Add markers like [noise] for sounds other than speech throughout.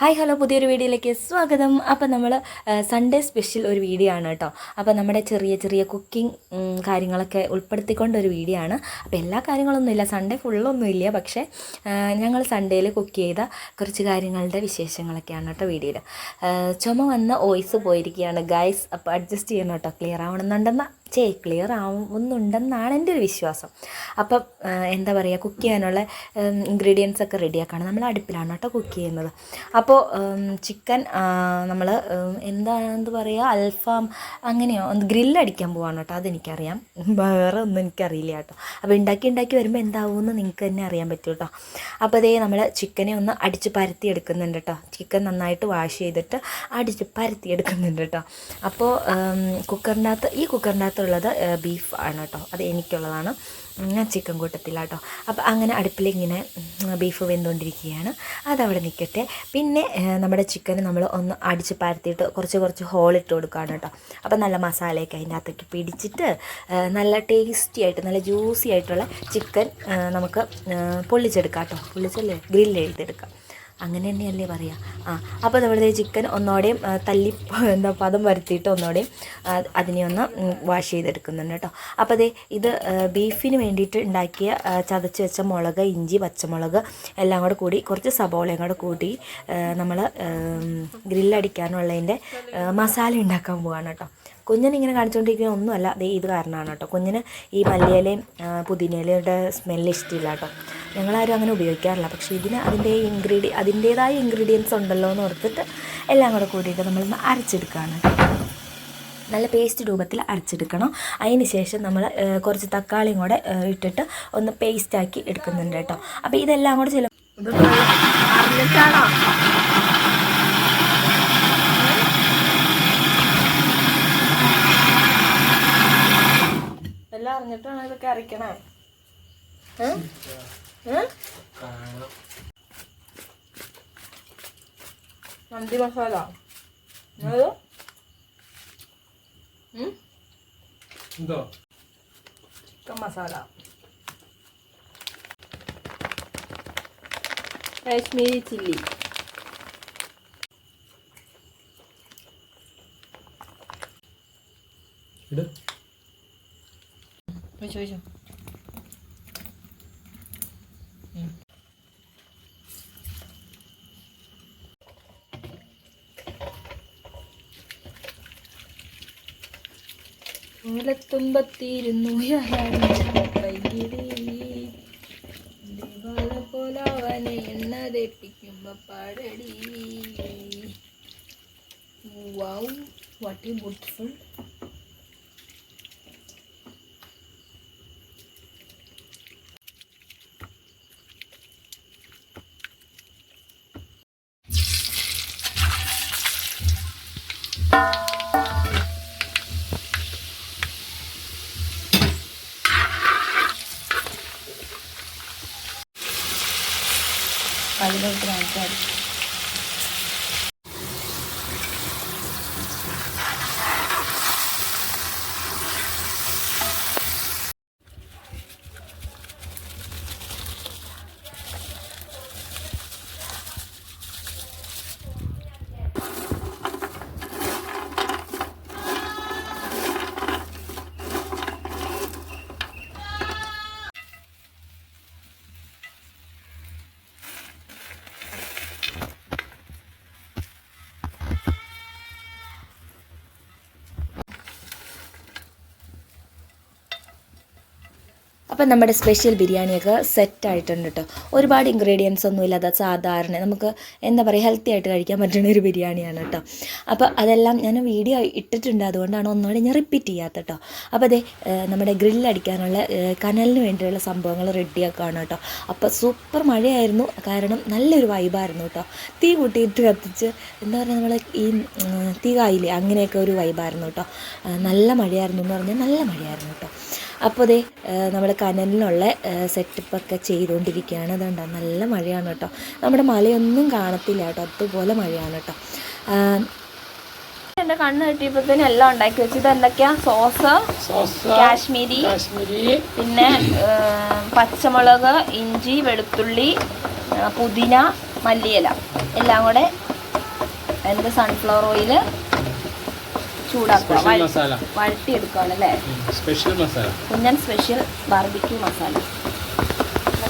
Hi hello പുതിയൊരു വീഡിയോയിലേക്ക് സ്വാഗതം. അപ്പോൾ നമ്മൾ സൺഡേ സ്പെഷ്യൽ ഒരു വീഡിയോ ആണ് കേട്ടോ. അപ്പോൾ നമ്മുടെ ചെറിയ ചെറിയ കുക്കിംഗ് കാര്യങ്ങളൊക്കെ ഉൾപ്പെടുത്തിക്കൊണ്ട് ഒരു വീഡിയോ ആണ്. അപ്പോൾ എല്ലാ കാര്യങ്ങളൊന്നും ഇല്ല. സൺഡേ ഫുള്ളൊന്നും ഇല്ല. പക്ഷേ ഞങ്ങൾ സൺഡേയിൽ കുക്ക് ചെയ്ത കുറച്ച് കാര്യങ്ങളുടെ വിശേഷങ്ങളൊക്കെയാണ് കേട്ടോ വീഡിയോയിൽ ചുമ വന്ന വോയിസ് പോയിരിക്കുകയാണ്. ഗൈസ് അപ്പോൾ അഡ്ജസ്റ്റ് ചെയ്യണം കേട്ടോ. ക്ലിയർ ആവണമെന്നുണ്ടെന്ന. ചേ ക്ലിയർ ആവുന്നുണ്ടെന്നാണ് എന്റെ ഒരു വിശ്വാസം. അപ്പം എന്താ പറയുക കുക്ക് ചെയ്യാനുള്ള ഇൻഗ്രീഡിയൻസ് ഒക്കെ റെഡിയാക്കാണ് നമ്മൾ അടുപ്പിലാണ് കേട്ടോ കുക്ക് ചെയ്യുന്നത്. അപ്പോൾ ചിക്കൻ നമ്മൾ എന്താ എന്ത് പറയുക അൽഫാം അങ്ങനെയോ ഗ്രില്ലടിക്കാൻ പോവാണ് കേട്ടോ അതെനിക്കറിയാം. വേറെ ഒന്നും എനിക്കറിയില്ല കേട്ടോ. അപ്പോൾ ഉണ്ടാക്കി ഉണ്ടാക്കി വരുമ്പോൾ എന്താവുമെന്ന് നിങ്ങൾക്ക് തന്നെ അറിയാൻ പറ്റും കേട്ടോ. അപ്പോൾ അതേ നമ്മൾ ചിക്കനെ ഒന്ന് അടിച്ച് പരത്തി എടുക്കുന്നുണ്ട് കേട്ടോ. ചിക്കൻ നന്നായിട്ട് വാഷ് ചെയ്തിട്ട് അടിച്ച് പരത്തി എടുക്കുന്നുണ്ട് കേട്ടോ അപ്പോൾ കുക്കറിനകത്ത് ഈ കുക്കറിന്റെ അകത്തുള്ളത് ബീഫ് ആണ് കേട്ടോ അത് എനിക്കുള്ളതാണ്. ഞാൻ ചിക്കൻ കൂട്ടത്തില്ല കേട്ടോ അപ്പോൾ അങ്ങനെ അടുപ്പിൽ ഇങ്ങനെ ബീഫ് വെന്തുകൊണ്ടിരിക്കുകയാണ്. അതവിടെ നിൽക്കട്ടെ പിന്നെ നമ്മുടെ ചിക്കൻ നമ്മൾ ഒന്ന് അടിച്ച് പരത്തിയിട്ട് കുറച്ച് കുറച്ച് ഹോളിട്ട് കൊടുക്കുകയാണ് കേട്ടോ അപ്പോൾ നല്ല മസാലയൊക്കെ അതിന്റെ അകത്തേക്ക് പിടിച്ചിട്ട് നല്ല ടേസ്റ്റി ആയിട്ട് നല്ല ജ്യൂസി ആയിട്ടുള്ള ചിക്കൻ നമുക്ക് പൊള്ളിച്ചെടുക്കാം കേട്ടോ പൊള്ളിച്ചല്ലേ? ഗ്രില്ല് ചെയ്തെടുക്കാം. അങ്ങനെ തന്നെയല്ലേ പറയുക ആ അപ്പോൾ നമ്മളിത് ചിക്കൻ ഒന്നോടെയും തല്ലി എന്താ പദം വരുത്തിയിട്ട് ഒന്നോടെയും അതിനെ ഒന്ന് വാഷ് ചെയ്തെടുക്കുന്നുണ്ട് കേട്ടോ. അപ്പോൾ അതേ ഇത് ബീഫിന് വേണ്ടിയിട്ട് ഉണ്ടാക്കിയ ചതച്ച് വെച്ച മുളക് ഇഞ്ചി പച്ചമുളക് എല്ലാം കൂടെ കൂടി കുറച്ച് സബോളയും കൂടെ കൂട്ടി നമ്മൾ ഗ്രില്ലടിക്കാനുള്ളതിന്റെ മസാല ഉണ്ടാക്കാൻ പോവാണ് കേട്ടോ. കുഞ്ഞിനെ ഇങ്ങനെ കാണിച്ചുകൊണ്ടിരിക്കുന്ന ഒന്നുമല്ല ഇത് കാരണമാണ് കേട്ടോ. കുഞ്ഞിന് ഈ മല്ലിയിലയും പുതിനയിലയുടെ സ്മെല്ല് ഇഷ്ടമില്ല കേട്ടോ. ഞങ്ങളാരും അങ്ങനെ ഉപയോഗിക്കാറില്ല. പക്ഷേ ഇതിന് അതിന്റെ ഇൻഗ്രീഡിയ അതിന്റേതായ ഇൻഗ്രീഡിയൻസ് ഉണ്ടല്ലോ എന്ന് ഓർത്തിട്ട് എല്ലാം കൂടെ കൂടിയിട്ട് നമ്മളൊന്ന് അരച്ചെടുക്കുകയാണ് നല്ല പേസ്റ്റ് രൂപത്തിൽ അരച്ചെടുക്കണം. അതിന് ശേഷം നമ്മൾ കുറച്ച് തക്കാളിയും കൂടെ ഇട്ടിട്ട് ഒന്ന് പേസ്റ്റാക്കി എടുക്കുന്നുണ്ട് കേട്ടോ. അപ്പോൾ ഇതെല്ലാം കൂടെ ചില അറിഞ്ഞിട്ടാണോ എല്ലാം അറിഞ്ഞിട്ടാണ് ഇതൊക്കെ അരയ്ക്കണേ? മന്തി മസാല? എന്തോ? ചിക്കൻ മസാല. കാശ്മീരി ചില്ലി. ഇട്. ചോദിച്ചോ. ചോദിച്ചോ മൂലത്തുമ്പത്തിരുന്നു പോലെ അവനെ എണ്ണ തെപ്പിക്കുമ്പോ പാടടി. വൗ വാട്ട് ഈ ബ്യൂട്ടിഫുൾ അതിലോട്ട് കാണിച്ചാൽ അപ്പം നമ്മുടെ സ്പെഷ്യൽ ബിരിയാണിയൊക്കെ സെറ്റ് ആയിട്ടുണ്ട് കേട്ടോ ഒരുപാട് ഇൻഗ്രീഡിയൻസ് ഒന്നും ഇല്ലാതെ സാധാരണ നമുക്ക് എന്താ പറയുക ഹെൽത്തി ആയിട്ട് കഴിക്കാൻ പറ്റുന്ന ഒരു ബിരിയാണിയാണ് കേട്ടോ അപ്പോൾ അതെല്ലാം ഞാൻ വീഡിയോ ഇട്ടിട്ടുണ്ട്. അതുകൊണ്ടാണ് ഒന്നുകൂടി ഞാൻ റിപ്പീറ്റ് ചെയ്യാത്ത കേട്ടോ അപ്പോൾ അതെ നമ്മുടെ ഗ്രില്ലടിക്കാനുള്ള കനലിന് വേണ്ടിയുള്ള സംഭവങ്ങൾ റെഡിയാക്കുകയാണ് കേട്ടോ അപ്പോൾ സൂപ്പർ മഴയായിരുന്നു. കാരണം നല്ലൊരു വൈബായിരുന്നു കേട്ടോ തീ കൂട്ടിയിട്ട് കത്തിച്ച് എന്താ പറയുക നമ്മൾ ഈ തീ കായില്ലേ അങ്ങനെയൊക്കെ ഒരു വൈബായിരുന്നു കേട്ടോ നല്ല മഴയായിരുന്നു എന്ന് പറഞ്ഞാൽ നല്ല മഴയായിരുന്നു കേട്ടോ അപ്പോൾ ദേ നമ്മൾ കനലിനുള്ള സെറ്റപ്പൊക്കെ ചെയ്തുകൊണ്ടിരിക്കുകയാണ് അതുകൊണ്ടോ നല്ല മഴയാണ് കേട്ടോ. നമ്മുടെ മലയൊന്നും കാണത്തില്ല കേട്ടോ. അതുപോലെ മഴയാണ് കേട്ടോ. എന്റെ കണ്ണ് കെട്ടിയപ്പോഴത്തേനും എല്ലാം ഉണ്ടാക്കി വെച്ചു. ഇത് എന്തൊക്കെയാ സോസ് സോസ കാശ്മീരി കാശ്മീരി പിന്നെ പച്ചമുളക് ഇഞ്ചി വെളുത്തുള്ളി പുതിന മല്ലിയില. എല്ലാം കൂടെ എന്റെ സൺഫ്ലവർ ഓയിൽ ചൂടാക്കുക. സ്പെഷ്യൽ വഴ- മസാല വഴട്ടിയെടുക്കുകയാണ് അല്ലേ സ്പെഷ്യൽ മസാല കുഞ്ഞൻ സ്പെഷ്യൽ ബാർബിക്യൂ മസാല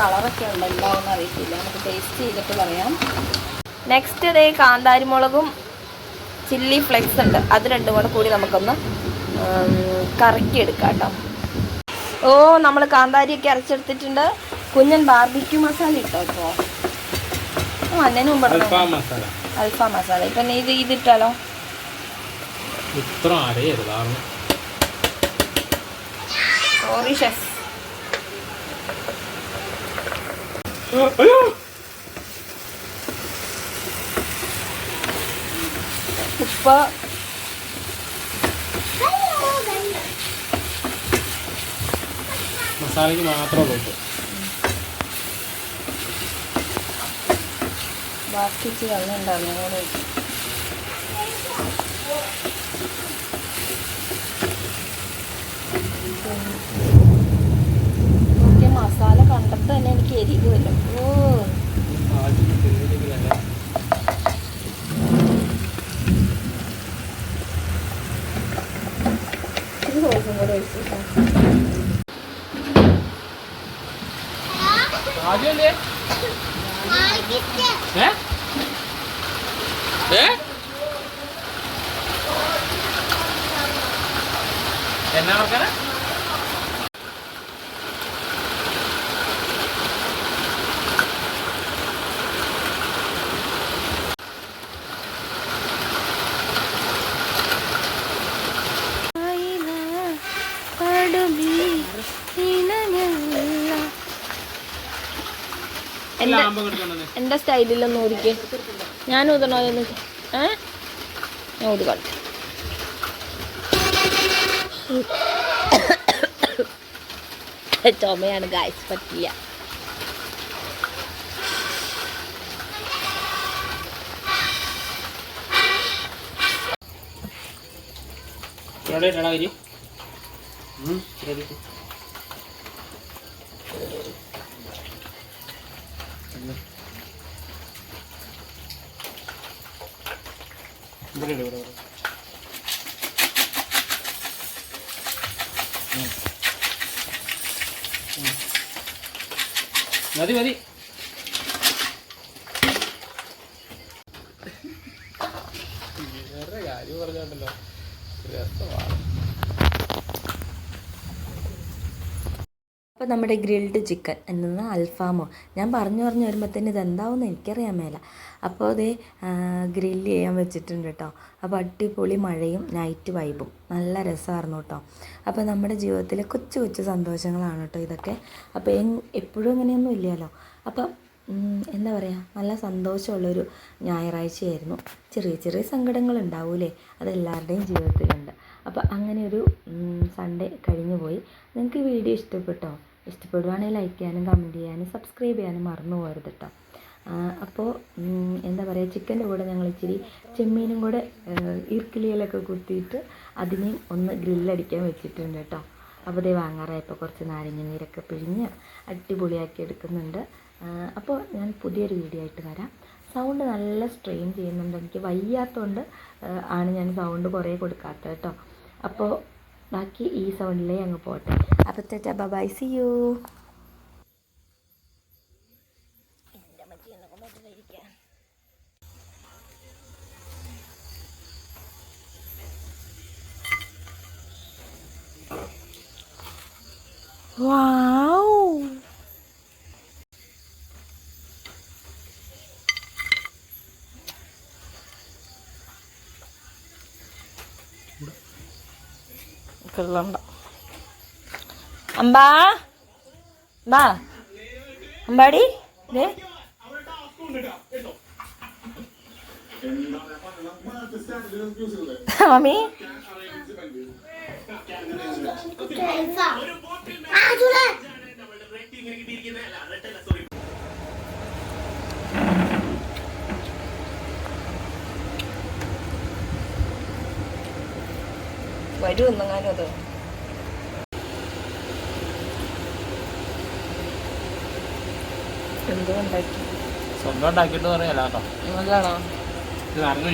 കളറൊക്കെ ഉണ്ട് എന്താണെന്ന് അറിയത്തില്ല. നമുക്ക് ടേസ്റ്റ് ചെയ്തിട്ട് പറയാം. നെക്സ്റ്റ് ഇതേ കാന്താരി മുളകും ചില്ലി ഫ്ലെക്സ് ഉണ്ട്. അത് രണ്ടും കൂടെ കൂടി നമുക്കൊന്ന് കറക്കി എടുക്കാം കേട്ടോ. ഓ നമ്മൾ കാന്താരിയൊക്കെ അരച്ചെടുത്തിട്ടുണ്ട്. കുഞ്ഞൻ ബാർബിക്യൂ മസാല ഇട്ടോ ഇപ്പോൾ ആ മസാല അൽഫാം മസാല ഇപ്പം ഇത് ഇതിട്ടാലോ? ഇത്ര അറിയരുതാണ് സോറി ഷെഫ് ഉപ്പ്. മസാലയ്ക്ക് മാത്രമേ ഉള്ളൂ ബാക്കി വെള്ളം ഉണ്ടാവും നോക്കിയ മസാല കണ്ടിട്ട് തന്നെ എനിക്ക് വരും ഓ. സോസും കൂടെ ഒഴിച്ചു ഏ? ഏ? എന്നാ നോക്കാനാ എന്റെ സ്റ്റൈലിലൊന്നും എന്റെ സ്റ്റൈലിലൊന്ന് ഊതിക്ക് ഞാൻ ഊതണോ എന്ന് ഏ? ഞാൻ ഊതിക്കോട്ടെ ചുമയാണ് ഗായ്സ് പറ്റില്ല. എവിടെ ഇടടാ അരി ഇവിടെ ഇട്, ഇവിടെ. മതി മതി. അപ്പോൾ നമ്മുടെ ഗ്രിൽഡ് ചിക്കൻ എന്നത് അൽഫാമോ? ഞാൻ പറഞ്ഞു പറഞ്ഞു വരുമ്പോൾ വരുമ്പോഴത്തേന് ഇതെന്താവുമെന്ന് എനിക്കറിയാൻ മേല. അപ്പോൾ അതേ ഗ്രില്ല് ചെയ്യാൻ വെച്ചിട്ടുണ്ട് കേട്ടോ അപ്പോൾ അടിപൊളി മഴയും നൈറ്റ് വൈബും. നല്ല രസമായിരുന്നു കേട്ടോ അപ്പോൾ നമ്മുടെ ജീവിതത്തിലെ കൊച്ചു കൊച്ചു സന്തോഷങ്ങളാണ് കേട്ടോ ഇതൊക്കെ. അപ്പോൾ എപ്പോഴും ഇങ്ങനെയൊന്നും ഇല്ലല്ലോ. അപ്പം എന്താ പറയുക നല്ല സന്തോഷമുള്ളൊരു ഞായറാഴ്ചയായിരുന്നു. ചെറിയ ചെറിയ സങ്കടങ്ങൾ ഉണ്ടാവൂലേ അതെല്ലാവരുടെയും ജീവിതത്തിലുണ്ട്. അപ്പോൾ അങ്ങനെ ഒരു സൺഡേ കഴിഞ്ഞു പോയി നിങ്ങൾക്ക് വീഡിയോ ഇഷ്ടപ്പെട്ടോ? ഇഷ്ടപ്പെടുവാണെങ്കിൽ ലൈക്ക് ചെയ്യാനും കമന്റ് ചെയ്യാനും സബ്സ്ക്രൈബ് ചെയ്യാനും മറന്നു പോകരുത് കേട്ടോ അപ്പോൾ എന്താ പറയുക ചിക്കന്റെ കൂടെ ഞങ്ങൾ ഇച്ചിരി ചെമ്മീനും കൂടെ ഈർക്കിളിയിലൊക്കെ കുത്തിയിട്ട് അതിനെയും ഒന്ന് ഗ്രില്ലടിക്കാൻ വെച്ചിട്ടുണ്ട് കേട്ടോ അപ്പോൾ ദേ വാങ്ങാറായപ്പോൾ കുറച്ച് നാരങ്ങ നീരൊക്കെ പിഴിഞ്ഞ് അടിപൊളിയാക്കി എടുക്കുന്നുണ്ട്. അപ്പോൾ ഞാൻ പുതിയൊരു വീഡിയോ ആയിട്ട് വരാം. സൗണ്ട് നല്ല സ്ട്രെയിൻ ചെയ്യുന്നുണ്ട്. എനിക്ക് വയ്യാത്തതുകൊണ്ട് ആണ് ഞാൻ സൗണ്ട് കുറേ കൊടുക്കാത്തത് കേട്ടോ അപ്പോൾ ബാക്കി ഈ സൗണ്ടിലേ അങ്ങ് പോട്ടെ. അപ്പോൾ ചേട്ടാ ബൈ സി യു Wow! കൊള്ളണ്ട അമ്പാ. അമ്പാ അമ്പാടി. ദേ. [laughs] മമ്മി. വരൂ എന്നെങ്ങാനും അത്. എന്തോ ഉണ്ടാക്കി സ്വന്തം ഉണ്ടാക്കിയിട്ട് പറയാലോ കേട്ടോ. അതാണോ ഇത് അറിഞ്ഞു